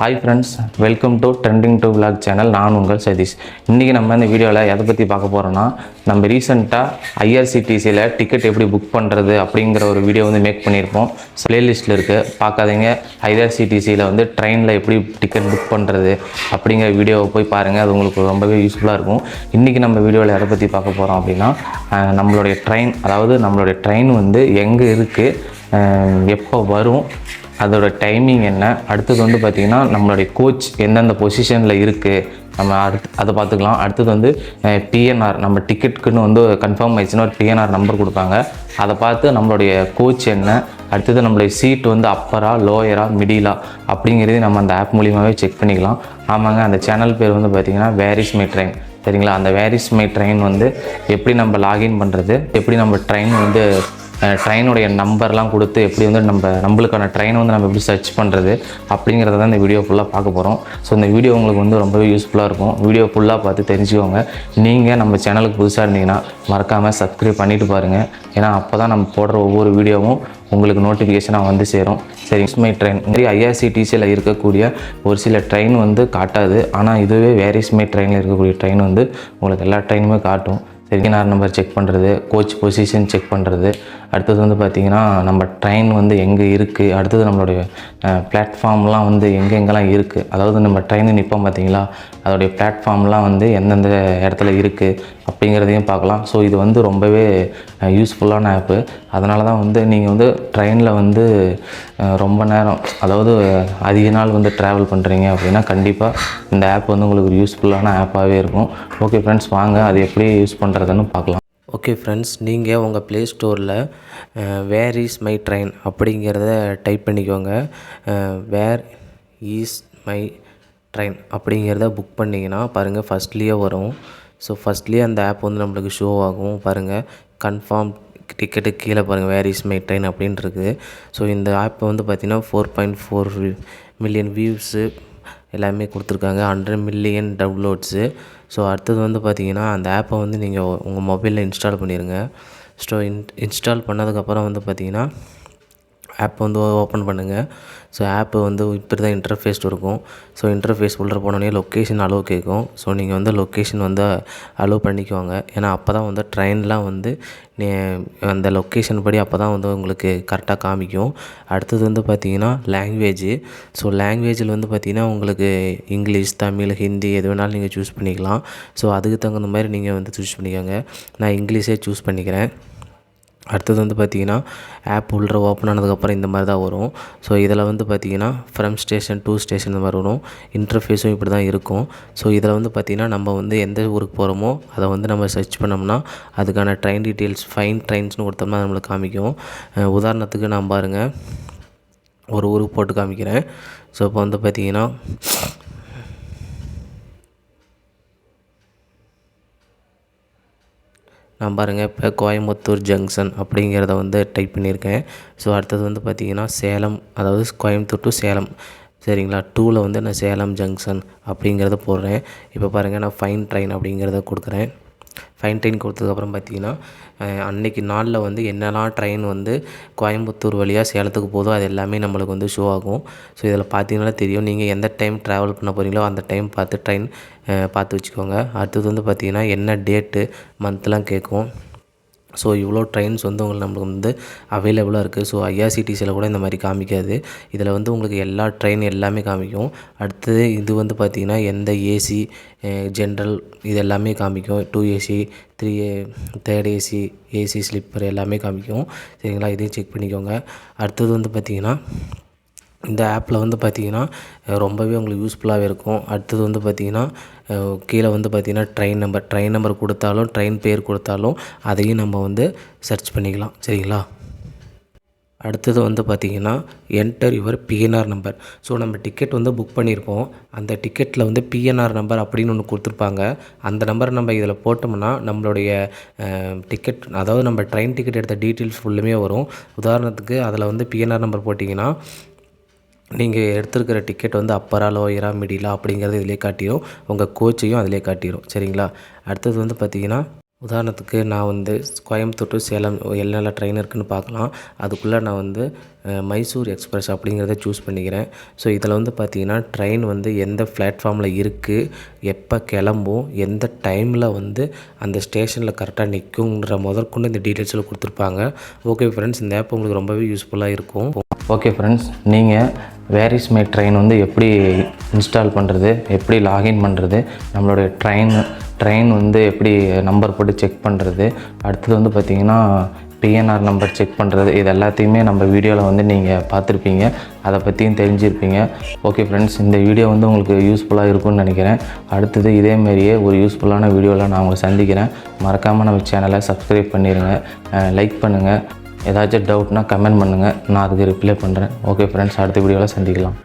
Hi friends welcome to trending to vlog channel நான் உங்கள் சதீஷ். இன்றைக்கி நம்ம இந்த வீடியோவில் எதை பற்றி பார்க்க போகிறோன்னா நம்ம ரீசெண்டாக ஐஆர்சிடிசியில் டிக்கெட் எப்படி புக் பண்ணுறது அப்படிங்கிற ஒரு வீடியோ வந்து மேக் பண்ணியிருப்போம். ப்ளேலிஸ்ட்டில் இருக்குது பார்க்காதீங்க. ஐஆர்சிடிசியில் வந்து ட்ரெயினில் எப்படி டிக்கெட் புக் பண்ணுறது அப்படிங்கிற வீடியோவை போய் பாருங்கள் அது உங்களுக்கு ரொம்பவே யூஸ்ஃபுல்லாக இருக்கும். இன்றைக்கி நம்ம வீடியோவில் எதை பற்றி பார்க்க போகிறோம் அப்படின்னா நம்மளுடைய ட்ரெயின் அதாவது நம்மளுடைய ட்ரெயின் வந்து எங்கே இருக்குது எப்போ வரும் அதோட டைமிங் என்ன? அடுத்தது வந்து பார்த்திங்கன்னா நம்மளுடைய கோச் எந்தெந்த பொசிஷனில் இருக்குது நம்ம அடுத்து அதை பார்த்துக்கலாம் அடுத்தது வந்து பிஎன்ஆர் நம்ம டிக்கெட்டுக்குன்னு வந்து கன்ஃபார்ம் ஆயிடுச்சுன்னா ஒரு பிஎன்ஆர் நம்பர் கொடுப்பாங்க. அதை பார்த்து நம்மளுடைய கோச் என்ன? அடுத்தது நம்மளுடைய சீட் வந்து அப்பரா லோயரா மிடிலா அப்படிங்கிறதையும் நம்ம அந்த ஆப் மூலியமாகவே செக் பண்ணிக்கலாம். ஆமாங்க அந்த சேனல் பேர் வந்து பார்த்திங்கன்னா வேரிஸ் மை ட்ரெயின் சரிங்களா? அந்த வேரிஸ் மை ட்ரெயின் வந்து எப்படி நம்ம லாகின் பண்ணுறது எப்படி நம்ம ட்ரெயின் வந்து ட்ரெயினுடைய நம்பர்லாம் கொடுத்து எப்படி வந்து நம்ம நம்மளுக்கான ட்ரெயினை வந்து நம்ம எப்படி சர்ச் பண்ணுறது அப்படிங்கிறத தான் இந்த வீடியோ ஃபுல்லாக பார்க்க போகிறோம் ஸோ இந்த வீடியோ உங்களுக்கு வந்து ரொம்பவே யூஸ்ஃபுல்லாக இருக்கும். வீடியோ ஃபுல்லாக பார்த்து தெரிஞ்சுக்கோங்க. நீங்கள் நம்ம சேனலுக்கு புதுசாக இருந்தீங்கன்னா மறக்காமல் சப்ஸ்கிரைப் பண்ணிட்டு பாருங்கள் ஏன்னா அப்போ தான் நம்ம போடுற ஒவ்வொரு வீடியோவும் உங்களுக்கு நோட்டிஃபிகேஷனாக வந்து சேரும். சரி மை ட்ரெயின் இந்த மாதிரி ஐஆர்சிடிசியில் இருக்கக்கூடிய ஒரு சில ட்ரெயின் வந்து காட்டாது. ஆனால் இதுவே வேரிஸ் மை ட்ரெயினில் இருக்கக்கூடிய ட்ரெயின் வந்து உங்களுக்கு எல்லா ட்ரெயினுமே காட்டும். செரினார் நம்பர் செக் பண்ணுறது கோச் பொசிஷன் செக் பண்ணுறது அடுத்தது வந்து பார்த்திங்கன்னா நம்ம ட்ரெயின் வந்து எங்கே இருக்குது அடுத்தது நம்மளுடைய பிளாட்ஃபார்ம்லாம் வந்து எங்கெங்கெல்லாம் இருக்குது அதாவது நம்ம ட்ரெயின் நிற்போம் பார்த்தீங்களா அதோடைய பிளாட்ஃபார்ம்லாம் வந்து எந்தெந்த இடத்துல இருக்குது அப்படிங்கிறதையும் பார்க்கலாம். ஸோ இது வந்து ரொம்பவே யூஸ்ஃபுல்லான ஆப்பு அதனால தான் வந்து நீங்கள் வந்து ட்ரெயினில் வந்து ரொம்ப நேரம் அதாவது அதிக நாள் வந்து ட்ராவல் பண்ணுறீங்க அப்படின்னா கண்டிப்பாக இந்த ஆப் வந்து உங்களுக்கு யூஸ்ஃபுல்லான ஆப்பாகவே இருக்கும். ஓகே ஃப்ரெண்ட்ஸ் வாங்க. அது எப்படி யூஸ் பண்ணுறதுன்னு பார்க்கலாம். ஓகே ஃப்ரெண்ட்ஸ் நீங்கள் உங்கள் ப்ளே ஸ்டோரில் வேர் இஸ் மை ட்ரெயின் அப்படிங்கிறத டைப் பண்ணிக்கோங்க. வேர் இஸ் மை ட்ரெயின் அப்படிங்கிறத புக் பண்ணிங்கன்னா பாருங்கள் ஃபஸ்ட்லேயே வரும். ஸோ ஃபஸ்ட்லேயே அந்த ஆப் வந்து நம்மளுக்கு ஷோ ஆகும். பாருங்கள் கன்ஃபார்ம் டிக்கெட்டு கீழே பாருங்கள் வேர் இஸ் மை ட்ரெயின் அப்படின்ட்டுருக்கு இருக்குது ஸோ இந்த ஆப் வந்து பார்த்திங்கன்னா four point four million views எல்லாமே கொடுத்துருக்காங்க. ஹண்ட்ரட் மில்லியன் டவுன்லோட்ஸு ஸோ அடுத்தது வந்து பார்த்தீங்கன்னா அந்த ஆப்பை வந்து நீங்கள் உங்கள் மொபைலில் இன்ஸ்டால் பண்ணிடுங்க ஸோ இன் இன்ஸ்டால் பண்ணதுக்கப்புறம் வந்து பார்த்தீங்கன்னா ஆப் வந்து ஓப்பன் பண்ணுங்கள் ஸோ ஆப்பு வந்து இப்படி தான் இன்டர்ஃபேஸ் இருக்கும். ஸோ இன்டர்ஃபேஸ் உள்ளே போனோடனே லொக்கேஷன் அலோவ் கேட்கும் ஸோ நீங்கள் வந்து லொக்கேஷன் வந்து அலோவ் பண்ணிக்குவாங்க ஏன்னா அப்போ தான் வந்து ட்ரெயின்லாம் வந்து நீ அந்த லொக்கேஷன் படி அப்போ தான் வந்து உங்களுக்கு கரெக்டாக காமிக்கும். அடுத்தது வந்து பார்த்தீங்கன்னா லாங்குவேஜ் ஸோ லாங்குவேஜில் வந்து பார்த்தீங்கன்னா உங்களுக்கு இங்கிலீஷ் தமிழ் ஹிந்தி எது வேணாலும் நீங்கள் சூஸ் பண்ணிக்கலாம். ஸோ அதுக்கு தகுந்த மாதிரி நீங்கள் வந்து சூஸ் பண்ணிக்கோங்க. நான் இங்கிலீஷே சூஸ் பண்ணிக்கிறேன். அடுத்தது வந்து பார்த்தீங்கன்னா ஆப் உள்ள ஓப்பன் ஆனதுக்கப்புறம் இந்த மாதிரி தான் வரும். ஸோ இதில் வந்து பார்த்தீங்கன்னா ஃப்ரம் ஸ்டேஷன் டூ ஸ்டேஷன் இந்த மாதிரி வரும். இன்டர்ஃபேஸும் இப்படி தான் இருக்கும். ஸோ இதில் வந்து பார்த்தீங்கன்னா நம்ம வந்து எந்த ஊருக்கு போகிறோமோ அதை வந்து நம்ம சர்ச் பண்ணோம்னா அதுக்கான ட்ரெயின் டீட்டெயில்ஸ் ஃபைன் ட்ரெயின்ஸ்னு கொடுத்தோம்னா நம்மளுக்கு காமிக்கும். உதாரணத்துக்கு நான் பாருங்கள் ஒரு ஊருக்கு போட்டு காமிக்கிறேன். ஸோ இப்போ வந்து பார்த்திங்கன்னா நான் பாருங்கள் இப்போ கோயம்புத்தூர் ஜங்ஷன் அப்படிங்கிறத வந்து டைப் பண்ணியிருக்கேன். ஸோ அடுத்தது வந்து பார்த்திங்கன்னா சேலம் அதாவது கோயம்புத்தூர் டு சேலம். சரிங்களா? டூவில் வந்து நான் சேலம் ஜங்ஷன் அப்படிங்கிறத போடுறேன். இப்போ பாருங்கள் நான் ஃபைன் ட்ரெயின் அப்படிங்கிறத கொடுக்குறேன். ஃபைன் ட்ரெயின் கொடுத்ததுக்கப்புறம் பார்த்தீங்கன்னா அன்றைக்கி அன்னைக்கு நாளில் வந்து என்னெல்லாம் ட்ரெயின் வந்து கோயம்புத்தூர் வழியாக சேலத்துக்கு போதோ அது எல்லாமே நம்மளுக்கு வந்து ஷோ ஆகும். ஸோ இதில் பார்த்தீங்கன்னா தெரியும். நீங்கள் எந்த டைம் ட்ராவல் பண்ண போகிறீங்களோ அந்த டைம் பார்த்து ட்ரெயின் பார்த்து வச்சுக்கோங்க. அடுத்தது வந்து பார்த்தீங்கன்னா என்ன டேட்டு மந்த்லாம் கேட்கும். ஸோ இவ்வளோ ட்ரெயின்ஸ் வந்து உங்களுக்கு நம்மளுக்கு வந்து அவைலபிளாக இருக்குது ஸோ ஐஆர்சிடிசியில் கூட இந்த மாதிரி காமிக்காது. இதில் வந்து உங்களுக்கு எல்லா ட்ரெயின் எல்லாமே காமிக்கும். அடுத்தது இது வந்து பார்த்திங்கன்னா எந்த ஏசி ஜென்ரல் இது எல்லாமே காமிக்கும். Two AC three third AC AC sleeper எல்லாமே காமிக்கும். சரிங்களா? இதையும் செக் பண்ணிக்கோங்க. அடுத்தது வந்து பார்த்திங்கன்னா இந்த ஆப்பில் வந்து பார்த்திங்கன்னா ரொம்பவே உங்களுக்கு யூஸ்ஃபுல்லாகவே இருக்கும். அடுத்தது வந்து பார்த்திங்கன்னா கீழே வந்து பார்த்திங்கன்னா ட்ரெயின் நம்பர் ட்ரெயின் நம்பர் கொடுத்தாலும் ட்ரெயின் பேர் கொடுத்தாலும் அதையும் நம்ம வந்து சர்ச் பண்ணிக்கலாம். சரிங்களா? அடுத்தது வந்து பார்த்திங்கன்னா enter your PNR number so நம்ம டிக்கெட் வந்து புக் பண்ணியிருப்போம் அந்த டிக்கெட்டில் வந்து பிஎன்ஆர் நம்பர் அப்படின்னு ஒன்று கொடுத்துருப்பாங்க. அந்த நம்பரை நம்ம இதில் போட்டோம்னா நம்மளுடைய டிக்கெட் அதாவது நம்ம ட்ரெயின் டிக்கெட் எடுத்த டீட்டெயில்ஸ் ஃபுல்லுமே வரும். உதாரணத்துக்கு அதில் வந்து பிஎன்ஆர் நம்பர் போட்டிங்கன்னா நீங்கள் எடுத்திருக்கிற டிக்கெட் வந்து அப்பரா லோயரா மிடிலா அப்படிங்கிறது இதிலே காட்டிடும் உங்கள் கோச்சையும் அதிலே காட்டிடும் சரிங்களா? அடுத்தது வந்து பார்த்தீங்கன்னா உதாரணத்துக்கு நான் வந்து கோயம்புத்தூர் டு சேலம் என்னென்ன ட்ரெயின் இருக்குன்னு பார்க்கலாம் அதுக்குள்ளே நான் வந்து மைசூர் எக்ஸ்பிரஸ் அப்படிங்கிறத சூஸ் பண்ணிக்கிறேன். ஸோ இதில் வந்து பார்த்தீங்கன்னா ட்ரெயின் வந்து எந்த பிளாட்ஃபார்மில் இருக்குது எப்போ கிளம்பும் எந்த டைமில் வந்து அந்த ஸ்டேஷனில் கரெக்டாக நிற்குங்கிற முதற்கொண்டு இந்த டீட்டெயில்ஸில் கொடுத்துருப்பாங்க. ஓகே ஃப்ரெண்ட்ஸ் இந்த ஆப் உங்களுக்கு ரொம்பவே யூஸ்ஃபுல்லாக இருக்கும். ஓகே ஃப்ரெண்ட்ஸ் நீங்கள் வேர் இஸ் மை ட்ரெயின் வந்து எப்படி இன்ஸ்டால் பண்ணுறது எப்படி லாகின் பண்ணுறது நம்மளுடைய ட்ரெயின் ட்ரெயின் வந்து எப்படி நம்பர் போட்டு செக் பண்ணுறது அடுத்தது வந்து பார்த்திங்கன்னா பிஎன்ஆர் நம்பர் செக் பண்ணுறது இது எல்லாத்தையுமே நம்ம வீடியோவில் வந்து நீங்கள் பார்த்துருப்பீங்க. அதை பற்றியும் தெரிஞ்சிருப்பீங்க. ஓகே ஃப்ரெண்ட்ஸ் இந்த வீடியோ வந்து உங்களுக்கு யூஸ்ஃபுல்லாக இருக்கும்னு நினைக்கிறேன். அடுத்தது இதேமாரியே ஒரு யூஸ்ஃபுல்லான வீடியோவில் நான் உங்களை சந்திக்கிறேன். மறக்காமல் நம்ம சேனலை சப்ஸ்கிரைப் பண்ணிடுங்க லைக் பண்ணுங்கள் ஏதாச்சும் டவுட்னா கமெண்ட் பண்ணுங்கள் நான் அதுக்கு ரிப்ளை பண்ணுறேன் ஓகே ஃப்ரெண்ட்ஸ் அடுத்த வீடியோவில் சந்திக்கலாம்.